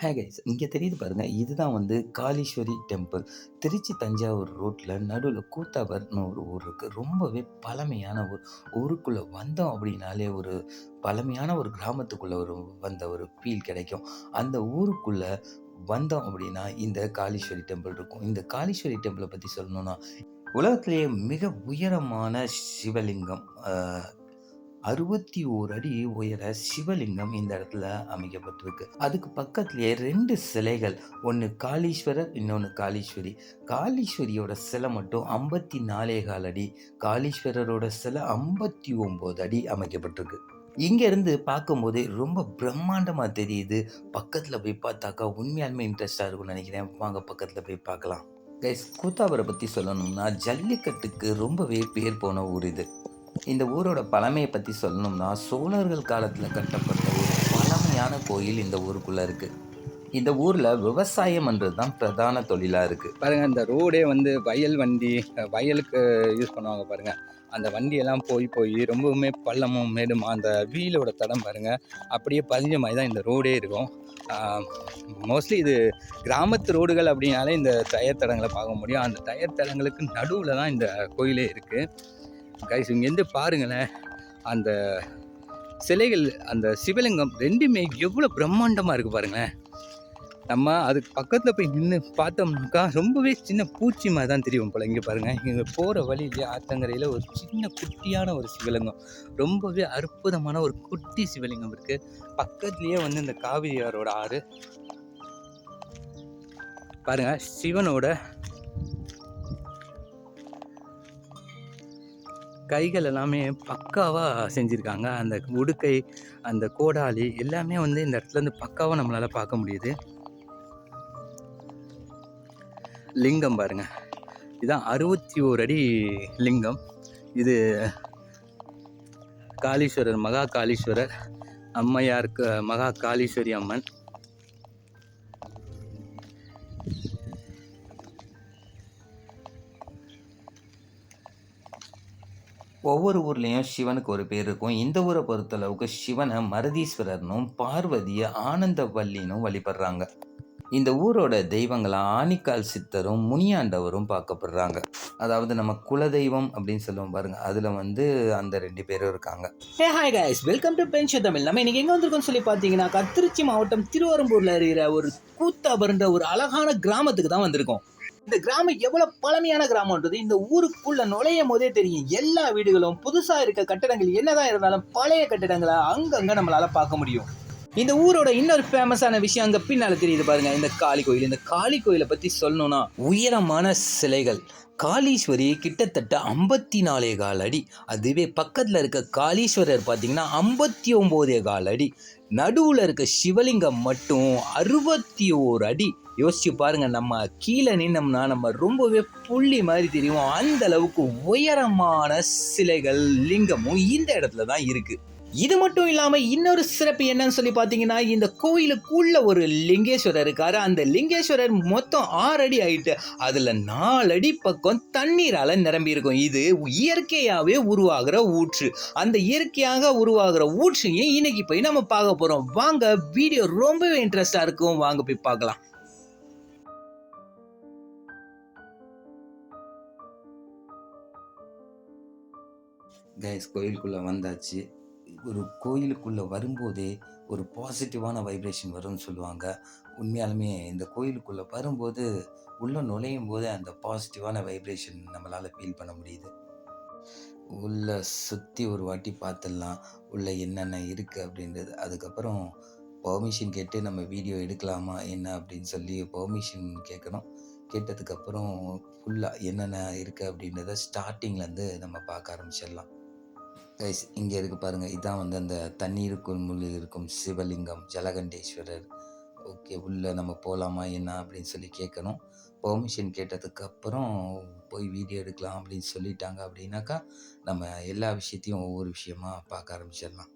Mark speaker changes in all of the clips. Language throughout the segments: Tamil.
Speaker 1: ஹே கைஸ் இங்கே தெரியுது பாருங்கள் இதுதான் வந்து காளீஸ்வரி டெம்பிள் திருச்சி தஞ்சாவூர் ரோட்டில் நடுவில் கூத்தாபர்னு ஒரு ஊர் இருக்குது ரொம்பவே பழமையான ஊர். ஊருக்குள்ளே வந்தோம் அப்படின்னாலே ஒரு பழமையான ஒரு கிராமத்துக்குள்ளே ஒரு வந்த ஒரு ஃபீல் கிடைக்கும். அந்த ஊருக்குள்ளே வந்தோம் அப்படின்னா இந்த காளீஸ்வரி டெம்பிள் இருக்கும். இந்த காளீஸ்வரி டெம்பிளை பற்றி சொல்லணும்னா உலகத்திலேயே மிக உயரமான சிவலிங்கம் அறுபத்தி ஓர் அடி உயர சிவலிங்கம் இந்த இடத்துல அமைக்கப்பட்டிருக்கு. அதுக்கு பக்கத்துலேயே ரெண்டு சிலைகள் ஒன்று காளீஸ்வரர் இன்னொன்று காளீஸ்வரி. காளீஸ்வரியோட சிலை மட்டும் ஐம்பத்தி நாலே கால் அடி காளீஸ்வரரோட சிலை ஐம்பத்தி ஒம்பது அடி அமைக்கப்பட்டிருக்கு. இங்கேருந்து பார்க்கும்போதே ரொம்ப பிரம்மாண்டமாக தெரியுது. பக்கத்தில் போய் பார்த்தாக்கா உண்மையாலுமே இன்ட்ரெஸ்டாக இருக்கும்னு நினைக்கிறேன். வாங்க பக்கத்தில் போய் பார்க்கலாம். கைஸ் கூத்தாவரை பற்றி சொல்லணும்னா ஜல்லிக்கட்டுக்கு ரொம்பவே பேர் போன ஊர் இது. இந்த ஊரோட பழமையை பற்றி சொல்லணும்னா சோழர்கள் காலத்தில் கட்டப்பட்ட ஒரு பழமையான கோயில் இந்த ஊருக்குள்ளே இருக்குது இந்த ஊரில் விவசாயம்ன்றது தான் பிரதான தொழிலாக இருக்குது
Speaker 2: பாருங்கள் இந்த ரோடே வந்து வயல் வண்டி வயலுக்கு யூஸ் பண்ணுவாங்க பாருங்கள் அந்த வண்டியெல்லாம் போய் போய் ரொம்பவுமே பள்ளமும் மேடுமா அந்த வீலோட தடம் பாருங்கள் அப்படியே பதிஞ்ச மாதிரி தான் இந்த ரோடே இருக்கும். மோஸ்ட்லி இது கிராமத்து ரோடுகள் அப்படின்னாலே இந்த டயர் தடங்களை பார்க்க முடியும். அந்த டயர் தடங்களுக்கு நடுவில் தான் இந்த கோயிலே இருக்குது கைஸ் இங்கேருந்து பாருங்களேன். அந்த சிலைகள் அந்த சிவலிங்கம் ரெண்டுமே எவ்வளோ பிரம்மாண்டமாக இருக்குது பாருங்களேன். நம்ம அதுக்கு பக்கத்தில் போய் நின்று பார்த்தோம்னாக்கா ரொம்பவே சின்ன பூச்சி மாதிரி தான் தெரியும் போல் இங்கே பாருங்கள் இங்கே போகிற வழியிலே ஆத்தங்கரையில் ஒரு சின்ன குட்டியான ஒரு சிவலிங்கம். ரொம்பவே அற்புதமான ஒரு குட்டி சிவலிங்கம் இருக்குது பக்கத்துலேயே வந்து இந்த காவிரியாரோட ஆறு. பாருங்கள் சிவனோட கைகள் எல்லாமே பக்காவாக செஞ்சுருக்காங்க. அந்த உடுக்கை அந்த கோடாலி எல்லாமே வந்து இந்த இடத்துல இருந்து பக்காவாக நம்மளால் பார்க்க முடியுது. லிங்கம் பாருங்கள் இதுதான் அறுபத்தி ஓர் அடி லிங்கம். இது காளீஸ்வரர் மகா காளீஸ்வரர் அம்மையாருக்கு மகா காளீஸ்வரி அம்மன்.
Speaker 1: ஒவ்வொரு ஊர்லேயும் சிவனுக்கு ஒரு பேர் இருக்கும். இந்த ஊரை பொறுத்தளவுக்கு சிவனை மருதீஸ்வரர்னும் பார்வதியை ஆனந்தவல்லினும் வழிபடுறாங்க. இந்த ஊரோட தெய்வங்களாக ஆணிக்கால் சித்தரும் முனியாண்டவரும் பார்க்கப்படுறாங்க. அதாவது நம்ம குலதெய்வம் அப்படின்னு சொல்லுவோம் பாருங்க. அதில் வந்து அந்த ரெண்டு பேரும் இருக்காங்க.
Speaker 3: Hey hi guys welcome to pension Tamil நம்ம இன்னைக்கு எங்கே வந்திருக்கோம்னு சொல்லி பார்த்தீங்கன்னா திருச்சி மாவட்டம் திருவரம்பூரில் இருக்கிற ஒரு கூத்தாபருன்ற ஒரு அழகான கிராமத்துக்கு தான் வந்திருக்கோம். இந்த கிராமம் எவ்வளவு பழமையான கிராமம்ன்றது இந்த ஊருக்குள்ள நுழையும் போதே தெரியும். எல்லா வீடுகளும் புதுசா இருக்க கட்டடங்கள் என்னதான் இருந்தாலும் பழைய கட்டடங்களை அங்கங்க நம்மளால பார்க்க முடியும். இந்த ஊரோட இன்னொரு ஃபேமஸான விஷயம் அங்க பின்னால தெரியுது பாருங்க. இந்த காளி கோயில். இந்த காளி கோயிலை பத்தி சொல்லணும்னா
Speaker 1: உயரமான சிலைகள். காளீஸ்வரி கிட்டத்தட்ட ஐம்பத்தி நாலே கால் அடி. அதுவே பக்கத்தில் இருக்க காளீஸ்வரர் பார்த்தீங்கன்னா ஐம்பத்தி ஒம்போதே கால் அடி. நடுவில் இருக்க சிவலிங்கம் மட்டும் அறுபத்தி ஓர் அடி. யோசிச்சு பாருங்க நம்ம கீழே நின்னோம்னா நம்ம ரொம்பவே புள்ளி மாதிரி தெரியும். அந்த அளவுக்கு உயரமான சிலைகள் லிங்கமும் இந்த இடத்துல தான் இருக்கு. இது மட்டும் இல்லாம இன்னொரு சிறப்பு என்னன்னு சொல்லி பாத்தீங்கன்னா இந்த கோயிலுக்குள்ள ஒரு லிங்கேஸ்வரர் இருக்காரு. அந்த லிங்கேஸ்வரர் மொத்தம் ஆறு அடி ஆயிட்டு அதுல நாலு அடி பக்கம் தண்ணீரால நிரம்பி இருக்கும். இது இயற்கையாவே உருவாகிற ஊற்று. அந்த இயற்கையாக உருவாகிற ஊற்றையும் இன்னைக்கு போய் நம்ம பார்க்க போறோம். வாங்க வீடியோ ரொம்பவே இன்ட்ரெஸ்டா இருக்கும். வாங்க போய் பார்க்கலாம். கைஸ் கோயிலுக்குள்ளே வந்தாச்சு. ஒரு கோயிலுக்குள்ளே வரும்போதே ஒரு பாசிட்டிவான வைப்ரேஷன் வரும்னு சொல்லுவாங்க. உண்மையாலுமே இந்த கோயிலுக்குள்ளே வரும்போது உள்ளே நுழையும் போது அந்த பாசிட்டிவான வைப்ரேஷன் நம்மளால் ஃபீல் பண்ண முடியுது. உள்ளே சுற்றி ஒரு வாட்டி பார்த்துடலாம் உள்ளே என்னென்ன இருக்குது அப்படின்றது. அதுக்கப்புறம் பர்மிஷன் கேட்டு நம்ம வீடியோ எடுக்கலாமா? என்ன அப்படின்னு சொல்லி பர்மிஷன் கேட்கணும் கேட்டதுக்கப்புறம் ஃபுல்லாக என்னென்ன இருக்குது அப்படின்றத ஸ்டார்டிங்லேருந்து நம்ம பார்க்க ஆரம்பிச்சிடலாம். கைஸ் இங்கே இருக்குது பாருங்கள் இதுதான் வந்து அந்த தண்ணீருக்குள் முழு இருக்கும். சிவலிங்கம் ஜலகண்டேஸ்வரர். ஓகே உள்ளே நம்ம போகலாமா என்ன அப்படின்னு சொல்லி கேட்கணும் பெர்மிஷன் கேட்டதுக்கப்புறம் போய் வீடியோ எடுக்கலாம் அப்படின்னு சொல்லிட்டாங்க அப்படின்னாக்கா நம்ம எல்லா விஷயத்தையும் ஒவ்வொரு விஷயமா பார்க்க ஆரம்பிச்சிடலாம்.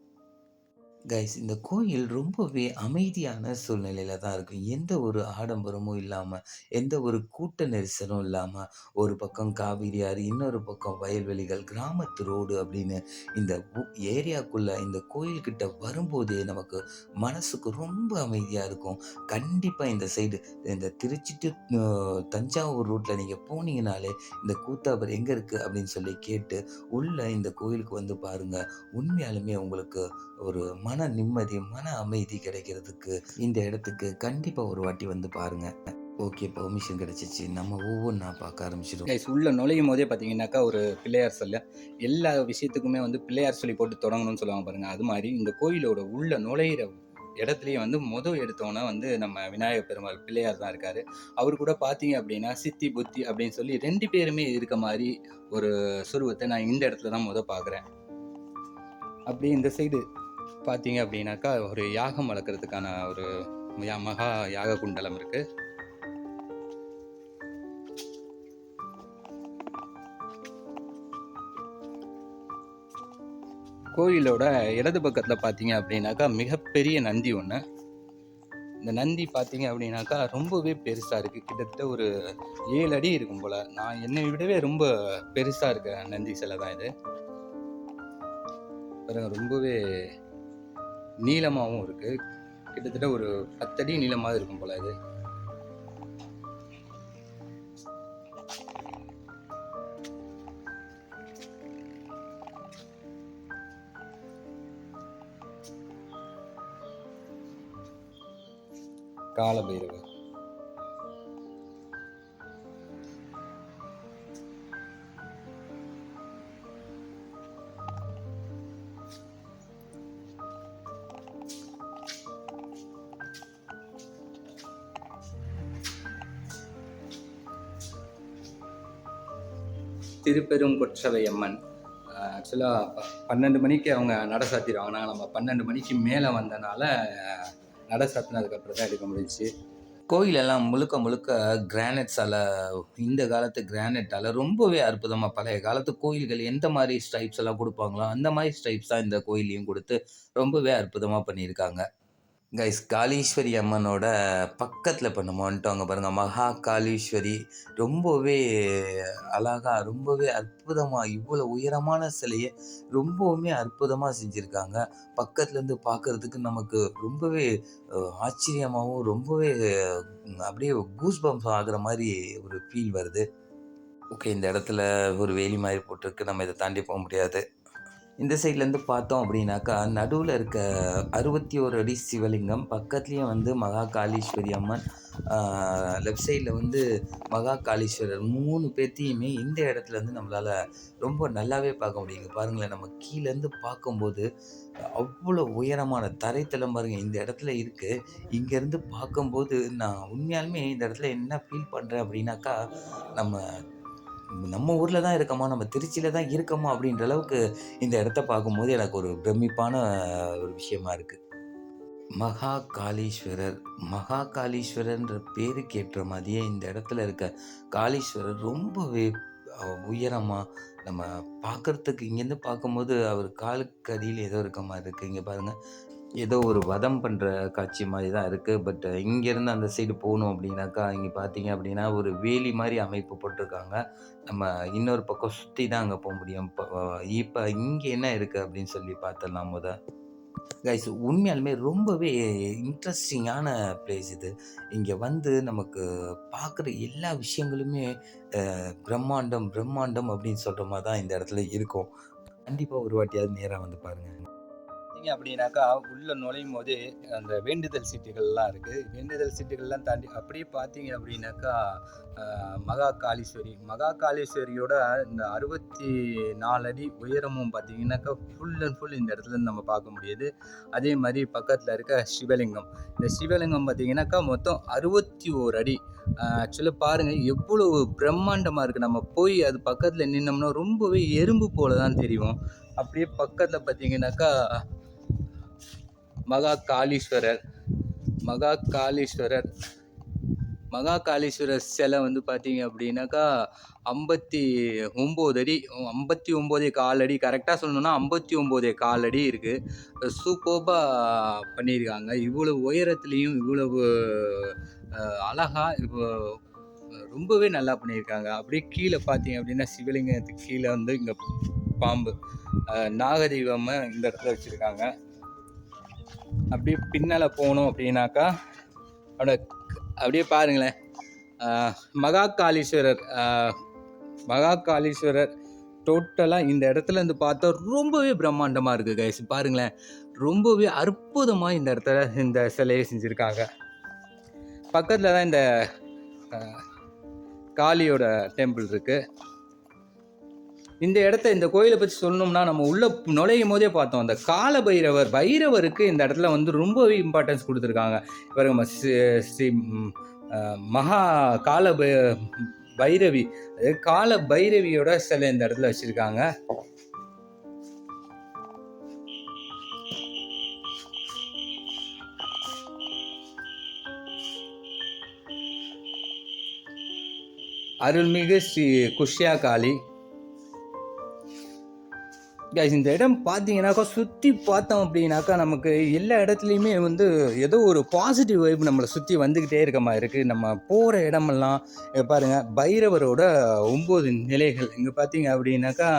Speaker 1: கைஸ் இந்த கோயில் ரொம்பவே அமைதியான சூழ்நிலையில் தான் இருக்கும். எந்த ஒரு ஆடம்பரமும் இல்லாமல் எந்த ஒரு கூட்ட நெரிசலும் இல்லாமல் ஒரு பக்கம் காவிரி ஆறு, இன்னொரு பக்கம் வயல்வெளிகள், கிராமத்து ரோடு அப்படின்னு இந்த ஏரியாக்குள்ளே இந்த கோயில்கிட்ட வரும்போதே நமக்கு மனசுக்கு ரொம்ப அமைதியாக இருக்கும். கண்டிப்பாக இந்த சைடு இந்த திருச்சி டு தஞ்சாவூர் ரூட்டில் நீங்கள் போனீங்கனாலே, இந்த கூத்தாபர் எங்கே இருக்குது அப்படின்னு சொல்லி கேட்டு, உள்ளே இந்த கோயிலுக்கு வந்து பாருங்க. உண்மையாலுமே உங்களுக்கு ஒரு மன நிம்மதி, மன அமைதி கிடைக்கிறதுக்கு இந்த இடத்துக்கு கண்டிப்பா ஒரு வாட்டி வந்து பாருங்க. ஓகே பர்மிஷன் கிடைச்சிச்சு. நம்ம ஒவ்வொன்றா பார்க்க ஆரம்பிச்சிடும்
Speaker 2: கைஸ் உள்ள நுழையும் போதே பார்த்தீங்கன்னாக்கா ஒரு பிள்ளையார் சொல்ல எல்லா விஷயத்துக்குமே வந்து பிள்ளையார் சொல்லி போட்டு தொடங்கணும்னு சொல்லுவாங்க பாருங்க. அது மாதிரி இந்த கோயிலோட உள்ள நுழையிற இடத்துலையே வந்து மொத எடுத்தோன்னா வந்து நம்ம விநாயகர் பெருமாள் பிள்ளையார் தான் இருக்கார் அவர் கூட பார்த்தீங்க அப்படின்னா, சித்தி, புத்தி அப்படின்னு சொல்லி ரெண்டு பேருமே இருக்க மாதிரி ஒரு சுருவத்தை நான் இந்த இடத்துல தான் மொத பார்க்குறேன். அப்படியே இந்த சைடு பார்த்தீங்க அப்படின்னாக்கா, ஒரு யாகம் வளர்க்குறதுக்கான ஒரு யா மகா யாக குண்டலம் இருக்கு. கோயிலோட இடது பக்கத்தில் பார்த்தீங்க அப்படின்னாக்கா, மிகப்பெரிய நந்தி ஒன்று இந்த நந்தி பார்த்தீங்க அப்படின்னாக்கா, ரொம்பவே பெருசாக இருக்குது கிட்டத்தட்ட ஒரு ஏழு அடி இருக்கும் போல் நான் என்னை விடவே ரொம்ப பெருசாக இருக்க நந்தி சிலை தான் இது. ரொம்பவே நீளமாகவும் இருக்கு. கிட்டத்தட்ட ஒரு பத்தடி நீளமாக இருக்கும் போல இது. காலபைரவர். திருப்பெருங்கொற்றவை அம்மன். ஆக்சுவலாக பன்னெண்டு ப 12 மணிக்கு அவங்க நட சாத்திடுவாங்க நாங்கள் நம்ம 12 மணிக்கு மேலே வந்தனால, நட சாத்தினதுக்கப்புறம் தான் எடுக்க முடிஞ்சுச்சு.
Speaker 1: கோயிலெல்லாம் முழுக்க முழுக்க கிரானைட்ஸால் இந்த காலத்து கிரானைட்டால் ரொம்பவே அற்புதமாக பழைய காலத்து கோயில்கள் எந்த மாதிரி ஸ்டைப்ஸ் எல்லாம் கொடுப்பாங்களோ அந்த மாதிரி ஸ்டைப்ஸ் தான் இந்த கோயிலையும் கொடுத்து ரொம்பவே அற்புதமாக பண்ணியிருக்காங்க. கைஸ் காளீஸ்வரி அம்மனோட பக்கத்தில் இப்ப நம்ம வந்துட்டோம். அங்க மகா காளீஸ்வரி ரொம்பவே அழகா, ரொம்பவே அற்புதமாக இவ்வளோ உயரமான சிலையை ரொம்பவுமே அற்புதமாக செஞ்சுருக்காங்க பக்கத்துலேருந்து இருந்து நமக்கு ரொம்பவே ஆச்சரியமாகவும் ரொம்பவே அப்படியே கூஸ் பம்ப்ஸ் ஆகிற மாதிரி ஒரு ஃபீல் வருது. ஓகே இந்த இடத்துல ஒரு வேலி மாதிரி போட்டிருக்கு. நம்ம இதை தாண்டி போக முடியாது. இந்த சைட்லேருந்து பார்த்தோம் அப்படின்னாக்கா, நடுவில் இருக்க 61 அடி சிவலிங்கம், பக்கத்துலேயும் வந்து மகா காளீஸ்வரி அம்மன், லெஃப்ட் சைடில் வந்து மகா காளீஸ்வரர் மூணு பேர்த்தையுமே இந்த இடத்துல இருந்து நம்மளால் ரொம்ப நல்லாவே பார்க்க முடியுங்க. பாருங்களேன் நம்ம கீழேருந்து பார்க்கும்போது, அவ்வளோ உயரமான தரைத்தளம் பாருங்க இந்த இடத்துல இருக்குது இங்கேருந்து பார்க்கும்போது நான் உண்மையாலுமே இந்த இடத்துல என்ன ஃபீல் பண்ணுறேன் அப்படின்னாக்கா, நம்ம நம்ம ஊரில் தான் இருக்கோமா, நம்ம திருச்சியில் தான் இருக்கோமா? அப்படின்ற அளவுக்கு இந்த இடத்த பார்க்கும்போது எனக்கு ஒரு பிரமிப்பான ஒரு விஷயமா இருக்குது மகா காளீஸ்வரர் மகா காளீஸ்வரர்ன்ற பேருக்கு ஏற்ற மாதிரியே இந்த இடத்துல இருக்க காளீஸ்வரர் ரொம்பவே உயரமாக நம்ம பார்க்கறதுக்கு இங்கேருந்து பார்க்கும்போது அவர் காலுக்கு அடியில் ஏதோ இருக்க மாதிரி இருக்குது இங்கே பாருங்கள் ஏதோ ஒரு வதம் பண்ணுற காட்சி மாதிரி தான் இருக்குது பட் இங்கேருந்து அந்த சைடு போகணும் அப்படின்னாக்கா, இங்கே பார்த்தீங்க அப்படின்னா ஒரு வேலி மாதிரி அமைப்பு போட்டிருக்காங்க. நம்ம இன்னொரு பக்கம் சுற்றி தான் அங்கே போக முடியும். இப்போ இப்போ இங்கே என்ன இருக்குது அப்படின்னு சொல்லி பார்த்துடலாம் முத கைஸ் உண்மையாலுமே ரொம்பவே இன்ட்ரெஸ்டிங்கான பிளேஸ் இது. இங்கே வந்து நமக்கு பார்க்குற எல்லா விஷயங்களுமே பிரம்மாண்டம், பிரம்மாண்டம் அப்படின்னு சொல்கிற மாதிரி தான் இந்த இடத்துல இருக்கும். கண்டிப்பாக ஒரு வாட்டியாவது நேராக வந்து பாருங்க.
Speaker 2: பார்த்தீங்க அப்படின்னாக்கா, நுழையும் போதே அந்த வேண்டுதல் சீட்டுகள்லாம் இருக்குது வேண்டுதல் சீட்டுகள்லாம் தாண்டி அப்படியே பார்த்தீங்க அப்படின்னாக்கா, மகா காளீஸ்வரி. மகா காளீஸ்வரியோட இந்த 64 அடி உயரமும் பார்த்தீங்கன்னாக்கா, ஃபுல் அண்ட் ஃபுல் இந்த இடத்துல இருந்து நம்ம பார்க்க முடியுது. அதே மாதிரி பக்கத்தில் இருக்க சிவலிங்கம். இந்த சிவலிங்கம் பார்த்தீங்கன்னாக்கா, மொத்தம் 61 அடி. ஆக்சுவலாக பாருங்கள் எவ்வளோ எவ்வளவு இருக்குது நம்ம போய் அது பக்கத்தில் நின்னோம்னா ரொம்பவே எறும்பு போல தான் தெரியும். அப்படியே பக்கத்தில் பார்த்தீங்கன்னாக்கா, மகா காளீஸ்வரர் மகா காளீஸ்வரர் மகா காளீஸ்வரர் சிலை வந்து பார்த்தீங்க அப்படின்னாக்கா ஐம்பத்தி ஒம்பது அடி ஐம்பத்தி ஒம்பது கால் அடி கரெக்டாக சொல்லணும்னா ஐம்பத்தி ஒம்போதே கால் அடி இருக்குது சூப்பர்பாக பண்ணியிருக்காங்க. இவ்வளவு உயரத்துலேயும் இவ்வளவு அழகாக அழகா இப்போ ரொம்பவே நல்லா பண்ணியிருக்காங்க. அப்படியே கீழே பார்த்தீங்க அப்படின்னா சிவலிங்கத்துக்கு கீழே வந்து இங்கே பாம்பு அஹ், நாகதெய்வம் இந்த இடத்துல வச்சுருக்காங்க. அப்படியே பின்னால் போனோம் அப்படின்னாக்கா அப்படியே அப்படியே பாருங்களேன். மகாகாலீஸ்வரர் மகா காளீஸ்வரர் மகா காளீஸ்வரர் டோட்டலாக இந்த இடத்துல இருந்து பார்த்தா ரொம்பவே பிரம்மாண்டமாக இருக்குது கைஸ் பாருங்களேன். ரொம்பவே அற்புதமாக இந்த இடத்துல இந்த சிலையை செஞ்சுருக்காங்க. பக்கத்தில் தான் இந்த காளியோட டெம்பிள் இருக்குது இந்த இடத்த இந்த கோயிலை பற்றி சொல்லணும்னா நம்ம உள்ளே நுழையும் போதே பார்த்தோம். அந்த கால பைரவர் பைரவருக்கு இந்த இடத்துல வந்து ரொம்பவே இம்பார்ட்டன்ஸ் கொடுத்துருக்காங்க. பாருங்க நம்ம ஸ்ரீ ஸ்ரீ மகா கால பை பைரவி. அதாவது கால பைரவியோட சிலை இந்த இடத்துல வச்சுருக்காங்க. அருள்மிகு ஸ்ரீ குஷ்யா காளி கைஸ் இந்த இடம் பார்த்தீங்கன்னாக்கா சுற்றி பார்த்தோம் அப்படின்னாக்கா நமக்கு எல்லா இடத்துலையுமே வந்து ஏதோ ஒரு பாசிட்டிவ் வைப் நம்மளை சுற்றி வந்துக்கிட்டே இருக்க மாதிரி இருக்குது நம்ம போகிற இடமெல்லாம் பாருங்கள் பைரவரோட ஒம்பது நிலைகள். இங்கே பார்த்தீங்க அப்படின்னாக்கா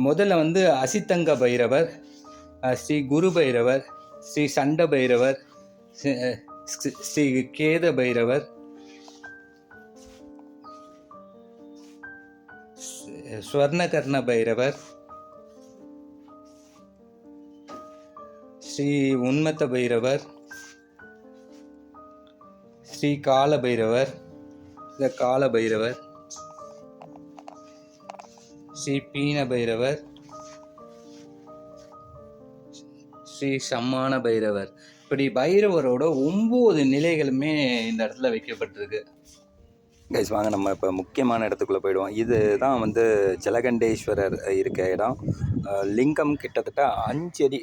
Speaker 2: முதல்ல வந்து அசித்தங்க பைரவர் ஸ்ரீ குரு பைரவர் ஸ்ரீ சண்ட பைரவர் ஸ்ரீ கேத பைரவர் ஸ்வர்ணகர்ண பைரவர் ஸ்ரீ உன்மத்த பைரவர் ஸ்ரீ கால பைரவர் இந்த கால பைரவர் ஸ்ரீ பீன பைரவர் ஸ்ரீ சம்மான பைரவர் இப்படி பைரவரோட ஒம்பது நிலைகளுமே இந்த இடத்துல வைக்கப்பட்டிருக்கு.
Speaker 1: கைஸ் வாங்க நம்ம இப்போ முக்கியமான இடத்துக்குள்ளே போயிடுவோம். இதுதான் வந்து ஜலகண்டேஸ்வரர் இருக்க இடம். லிங்கம் கிட்டத்தட்ட அஞ்சு அடி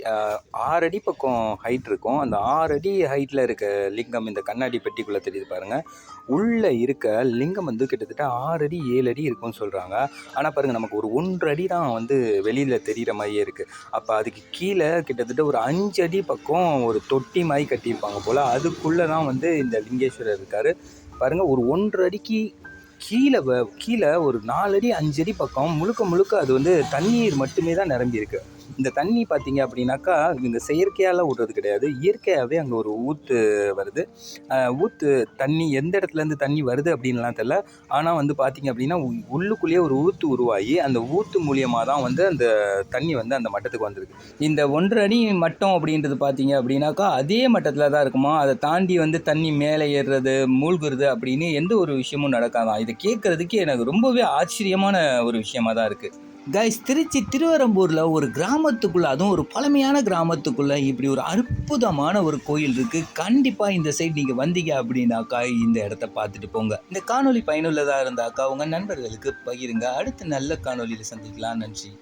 Speaker 1: ஆறு அடி பக்கம் ஹைட் இருக்கும். அந்த ஆறு அடி ஹைட்டில் இருக்க லிங்கம் இந்த கண்ணாடி பெட்டிக்குள்ளே தெரியுது பாருங்கள் உள்ளே இருக்க லிங்கம் வந்து கிட்டத்தட்ட ஆறு அடி ஏழு அடி இருக்கும்னு சொல்கிறாங்க ஆனால் பாருங்கள் நமக்கு ஒரு ஒன்று அடி தான் வந்து வெளியில் தெரிகிற மாதிரியே இருக்குது அப்போ அதுக்கு கீழே கிட்டத்தட்ட ஒரு அஞ்சு அடி பக்கம் ஒரு தொட்டி மாதிரி கட்டியிருப்பாங்க போல். அதுக்குள்ளே தான் வந்து இந்த லிங்கேஸ்வரர் இருக்கார். பாருங்கள் ஒரு ஒன்றரை அடிக்கு கீழே வ- கீழே ஒரு நாலடி அஞ்சடி பக்கம் முழுக்க முழுக்க அது வந்து தண்ணீர் மட்டுமே தான் நிரம்பியிருக்கு. இந்த தண்ணி பார்த்தீங்க அப்படின்னாக்கா இந்த செயற்கையால் விடுறது கிடையாது. இயற்கையாகவே அங்கே ஒரு ஊற்று வருது. ஊற்று தண்ணி எந்த இடத்துலேருந்து தண்ணி வருது அப்படின்லாம் தெரில ஆனால் வந்து பார்த்தீங்க அப்படின்னா உள்ளுக்குள்ளேயே ஒரு ஊற்று உருவாகி அந்த ஊற்று மூலியமாக தான் வந்து அந்த தண்ணி வந்து அந்த மட்டத்துக்கு வந்திருக்கு. இந்த ஒன்றரை அடி மட்டம் அப்படின்றது பார்த்தீங்க அப்படின்னாக்கா அதே மட்டத்தில் தான் இருக்குமா? அதை தாண்டி வந்து தண்ணி மேலே ஏறுறது மூழ்குறது அப்படின்னு எந்த ஒரு விஷயமும் நடக்காதான் இதை கேட்குறதுக்கு எனக்கு ரொம்பவே ஆச்சரியமான ஒரு விஷயமா தான் இருக்குது
Speaker 3: கைஸ் திருச்சி திருவரம்பூரில் ஒரு கிராமத்துக்குள்ள அதுவும் ஒரு பழமையான கிராமத்துக்குள்ள இப்படி ஒரு அற்புதமான ஒரு கோயில் இருக்கு. கண்டிப்பாக இந்த சைடு நீங்கள் வந்தீங்க அப்படின்னாக்கா இந்த இடத்த பார்த்துட்டு போங்க. இந்த காணொளி பயனுள்ளதாக இருந்தாக்கா உங்கள் நண்பர்களுக்கு பகிருங்க. அடுத்த நல்ல காணொளியில் சந்திக்கலாம். நன்றி.